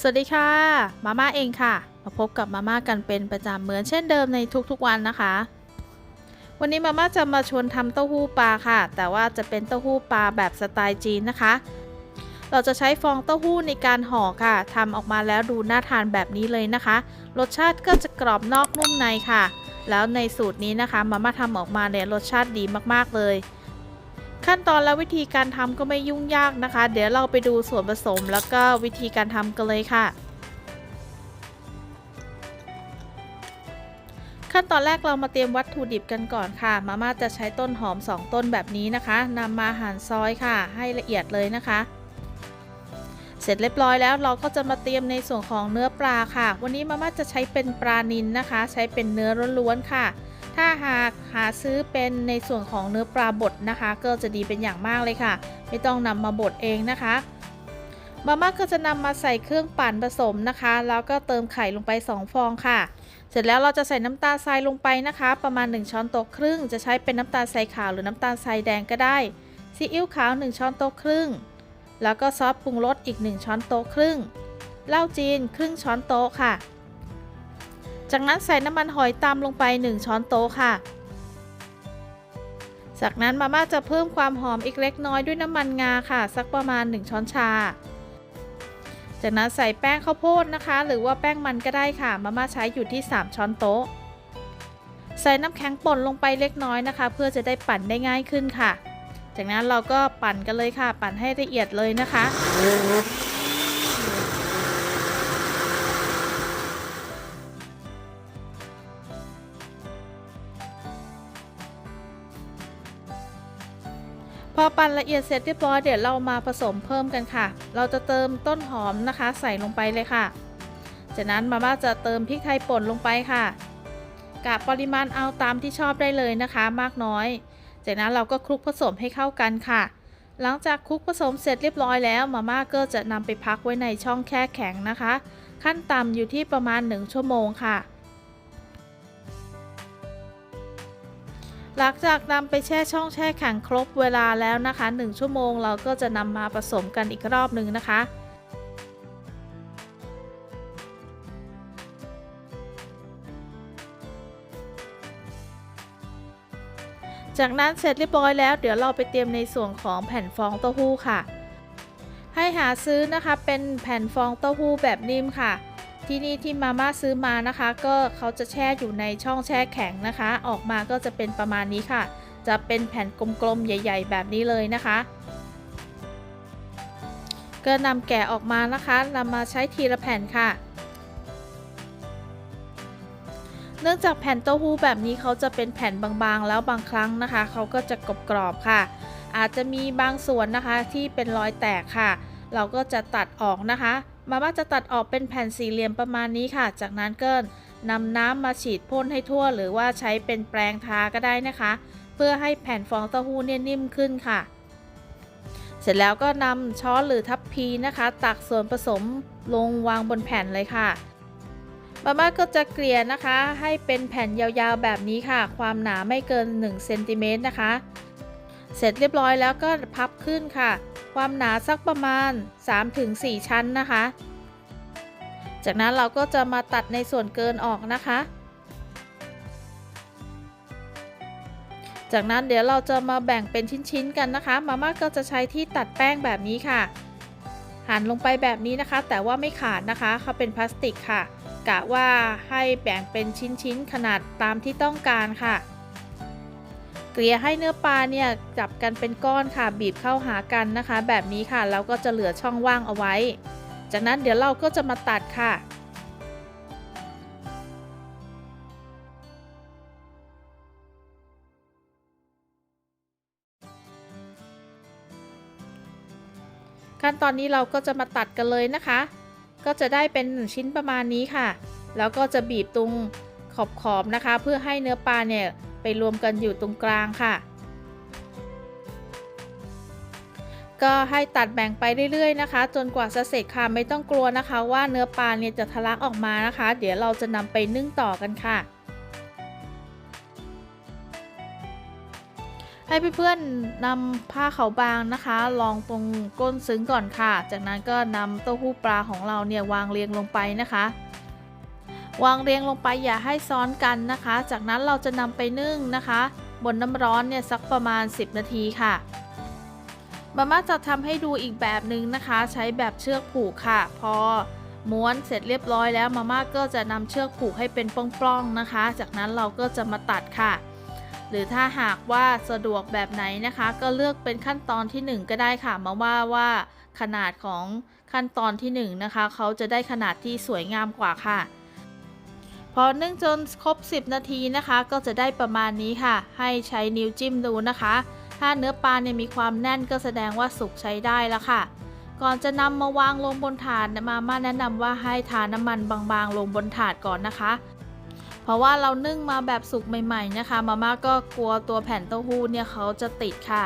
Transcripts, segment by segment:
สวัสดีค่ะ มาม่าเองค่ะ มาพบกับมาม่ากันเป็นประจำเหมือนเช่นเดิมในทุกๆวันนะคะ วันนี้มาม่าจะมาชวนทำเต้าหู้ปลาค่ะ แต่ว่าจะเป็นเต้าหู้ปลาแบบสไตล์จีนนะคะ เราจะใช้ฟองเต้าหู้ในการห่อค่ะทำออกมาแล้วดูน่าทานแบบนี้เลยนะคะ รสชาติก็จะกรอบนอกนุ่มในค่ะ แล้วในสูตรนี้นะคะมาม่าทำออกมาเนี่ยรสชาติดีมากๆเลย ขั้นตอนและวิธีการทำก็ไม่ยุ่งยากนะคะ เดี๋ยวเราไปดูส่วนผสมแล้วก็วิธีการทำกันเลยค่ะ ขั้นตอนแรกเรามาเตรียมวัตถุดิบกันก่อนค่ะ มาม่าจะใช้ต้นหอม 2 ต้นแบบนี้นะคะนำมาหั่นซอยค่ะ ให้ละเอียดเลยนะคะ เสร็จเรียบร้อยแล้วเราก็จะมาเตรียมในส่วนของเนื้อปลาค่ะ วันนี้มาม่าจะใช้เป็นปลานิลนะคะ ใช้เป็นเนื้อล้วนๆค่ะ ถ้าหากหาซื้อเป็นในส่วนของเนื้อปลาบดนะคะ ก็จะดีเป็นอย่างมากเลยค่ะ ไม่ต้องนำมาบดเองนะคะมาม่าก็จะนำมาใส่เครื่องปั่นผสมนะคะ แล้วก็เติมไข่ลงไป 2 ฟองค่ะ เสร็จแล้วเราจะใส่น้ำตาลทรายลงไปนะคะ ประมาณ 1 ช้อนโต๊ะครึ่ง จะใช้เป็นน้ำตาลทรายขาวหรือน้ำตาลทรายแดงก็ได้ ซีอิ๊วขาว 1 ช้อนโต๊ะครึ่ง แล้วก็ซอสปรุงรสอีก 1 ช้อนโต๊ะครึ่ง เหล้าจีนครึ่งช้อนโต๊ะค่ะ จากนั้นใส่น้ำมันหอยตามลงไป 1 ช้อนโต๊ะค่ะ จากนั้นมาม่าจะเพิ่มความหอมอีกเล็กน้อยด้วยน้ำมันงาค่ะ สักประมาณ 1 ช้อนชา จากนั้นใส่แป้งข้าวโพดนะคะ หรือว่าแป้งมันก็ได้ค่ะ มาม่าใช้อยู่ที่ 3 ช้อนโต๊ะ ใส่น้ำแข็งป่นลงไปเล็กน้อยนะคะ เพื่อจะได้ปั่นได้ง่ายขึ้นค่ะ จากนั้นเราก็ปั่นกันเลยค่ะ ปั่นให้ละเอียดเลยนะคะ พอปั่นละเอียดเสร็จเรียบร้อยเดี๋ยวเรามาผสมเพิ่มกันค่ะ เราจะเติมต้นหอมนะคะ ใส่ลงไปเลยค่ะ จากนั้นมาม่าจะเติมพริกไทยป่นลงไปค่ะกะปริมาณเอาตามที่ชอบได้เลยนะคะ มากน้อย จากนั้นเราก็คลุกผสมให้เข้ากันค่ะ หลังจากคลุกผสมเสร็จเรียบร้อยแล้วมาม่าก็จะนำไปพักไว้ในช่องแช่แข็งนะคะ ขั้นต่ำอยู่ที่ประมาณ 1 ชั่วโมงค่ะ หลังจากนำไปแช่ช่องแช่แข็งครบเวลาแล้วนะคะ 1 ชั่วโมงเราก็จะนำมาผสมกันอีกรอบหนึ่งนะคะจากนั้นเสร็จเรียบร้อยแล้วเดี๋ยวเราไปเตรียมในส่วนของแผ่นฟองเต้าหู้ค่ะ ให้หาซื้อนะคะเป็นแผ่นฟองเต้าหู้แบบนิ่มค่ะ ที่นี่ที่มาม่าซื้อมานะคะ ก็เขาจะแช่อยู่ในช่องแช่แข็งนะคะ ออกมาก็จะเป็นประมาณนี้ค่ะ จะเป็นแผ่นกลมๆใหญ่ ๆ แบบนี้เลยนะคะ ก็นำแกะออกมานะคะนำมาใช้ทีละแผ่นค่ะ เนื่องจากแผ่นเต้าหู้แบบนี้เขาจะเป็นแผ่นบางๆ แล้วบางครั้งนะคะเขาก็จะกรอบๆค่ะ อาจจะมีบางส่วนนะคะที่เป็นรอยแตกค่ะ เราก็จะตัดออกนะคะ มาม่าจะตัดออกเป็นแผ่นสี่เหลี่ยมประมาณนี้ค่ะ จากนั้นก็นำน้ำมาฉีดพ่นให้ทั่ว หรือว่าใช้เป็นแปรงทาก็ได้นะคะ เพื่อให้แผ่นฟองเต้าหู้เนี่ยนิ่มขึ้นค่ะ เสร็จแล้วก็นำช้อนหรือทัพพีนะคะ ตักส่วนผสมลงวางบนแผ่นเลยค่ะมาม่าก็จะเกลี่ยนะคะ ให้เป็นแผ่นยาวๆแบบนี้ค่ะ ความหนาไม่เกิน1เซนติเมตรนะคะ เสร็จเรียบร้อยแล้วก็พับขึ้นค่ะ ความหนาสักประมาณ 3-4 ชั้นนะคะ จากนั้นเราก็จะมาตัดในส่วนเกินออกนะคะ จากนั้นเดี๋ยวเราจะมาแบ่งเป็นชิ้นๆกันนะคะ มาม่าก็จะใช้ที่ตัดแป้งแบบนี้ค่ะ หั่นลงไปแบบนี้นะคะ แต่ว่าไม่ขาดนะคะเขาเป็นพลาสติกค่ะ กะว่าให้แบ่งเป็นชิ้นๆขนาดตามที่ต้องการค่ะ เกลี่ยให้เนื้อปลาเนี่ยจับกันเป็นก้อนค่ะบีบเข้าหากันนะคะ แบบนี้ค่ะแล้วก็จะเหลือช่องว่างเอาไว้ จากนั้นเดี๋ยวเราก็จะมาตัดค่ะขั้นตอนนี้เราก็จะมาตัดกันเลยนะคะ ก็จะได้เป็นชิ้นประมาณนี้ค่ะ แล้วก็จะบีบตรงขอบๆนะคะ เพื่อให้เนื้อปลาเนี่ย ไปรวมกันอยู่ตรงกลางค่ะ ก็ให้ตัดแบ่งไปเรื่อยๆนะคะ จนกว่าจะเสร็จค่ะไม่ต้องกลัวนะคะ ว่าเนื้อปลาเนี่ยจะทะลักออกมานะคะ เดี๋ยวเราจะนำไปนึ่งต่อกันค่ะให้เพื่อนๆนำผ้าขาวบางนะคะ ลองตรงก้นซึ้งก่อนค่ะ จากนั้นก็นำเต้าหู้ปลาของเราเนี่ยวางเรียงลงไปนะคะ วางเรียงลงไปอย่าให้ซ้อนกันนะคะ จากนั้นเราจะนำไปนึ่งนะคะ บนน้ำร้อนเนี่ยสักประมาณ 10 นาทีค่ะมาม่าจะทำให้ดูอีกแบบหนึ่งนะคะ ใช้แบบเชือกผูกค่ะ พอม้วนเสร็จเรียบร้อยแล้วมาม่าก็จะนำเชือกผูกให้เป็นปล้องๆนะคะ จากนั้นเราก็จะมาตัดค่ะ หรือถ้าหากว่าสะดวกแบบไหนนะคะ ก็เลือกเป็นขั้นตอนทีหนึ่1 ก็ได้ค่ะ มาว่าว่าขนาดของขั้นตอนที่ 1 นะคะ เขาจะได้ขนาดที่สวยงามกว่าค่ะ พอนึ่งจนครบ 10 นาทีนะคะ ก็จะได้ประมาณนี้ค่ะ ให้ใช้นิ้วจิ้มดูนะคะ ถ้าเนื้อปลาเนี่ยมีความแน่นก็แสดงว่าสุกใช้ได้แล้วค่ะ ก่อนจะนำมาวางลงบนถาดมาม่าแนะนำว่าให้ทาน้ำมันบางๆ ลงบนถาดก่อนนะคะ เพราะว่าเรานึ่งมาแบบสุกใหม่ ๆ นะคะ มาม่าก็กลัวตัวแผ่นเต้าหู้เนี่ยเขาจะติดค่ะ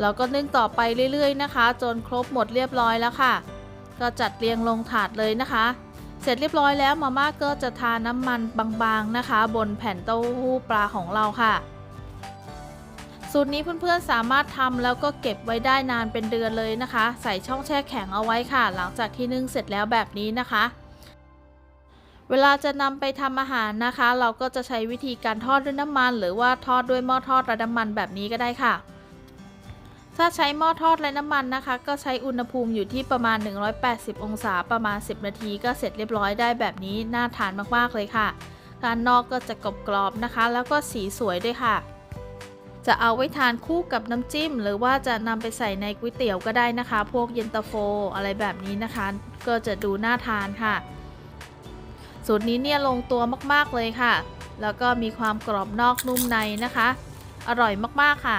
เราก็นึ่งต่อไปเรื่อยๆนะคะ จนครบหมดเรียบร้อยแล้วค่ะ ก็จัดเรียงลงถาดเลยนะคะ เสร็จเรียบร้อยแล้วมาม่าก็จะทาน้ำมันบางๆนะคะ บนแผ่นเต้าหู้ปลาของเราค่ะ สูตรนี้เพื่อนๆสามารถทำแล้วก็เก็บไว้ได้นานเป็นเดือนเลยนะคะ ใส่ช่องแช่แข็งเอาไว้ค่ะ หลังจากที่นึ่งเสร็จแล้วแบบนี้นะคะเวลาจะนำไปทำอาหารนะคะ เราก็จะใช้วิธีการทอดด้วยน้ำมัน หรือว่าทอดด้วยหม้อทอดไร้น้ำมันแบบนี้ก็ได้ค่ะ ถ้าใช้หม้อทอดไร้น้ำมันนะคะ ก็ใช้อุณหภูมิอยู่ที่ประมาณ 180 องศาประมาณ 10 นาที ก็เสร็จเรียบร้อยได้แบบนี้น่าทานมากๆเลยค่ะการนอกก็จะกรอบๆนะคะ แล้วก็สีสวยด้วยค่ะ จะเอาไว้ทานคู่กับน้ำจิ้ม หรือว่าจะนำไปใส่ในก๋วยเตี๋ยวก็ได้นะคะ พวกเย็นตาโฟอะไรแบบนี้นะคะ ก็จะดูน่าทานค่ะ สูตรนี้เนี่ยลงตัวมากๆเลยค่ะ แล้วก็มีความกรอบนอกนุ่มในนะคะ อร่อยมากๆค่ะ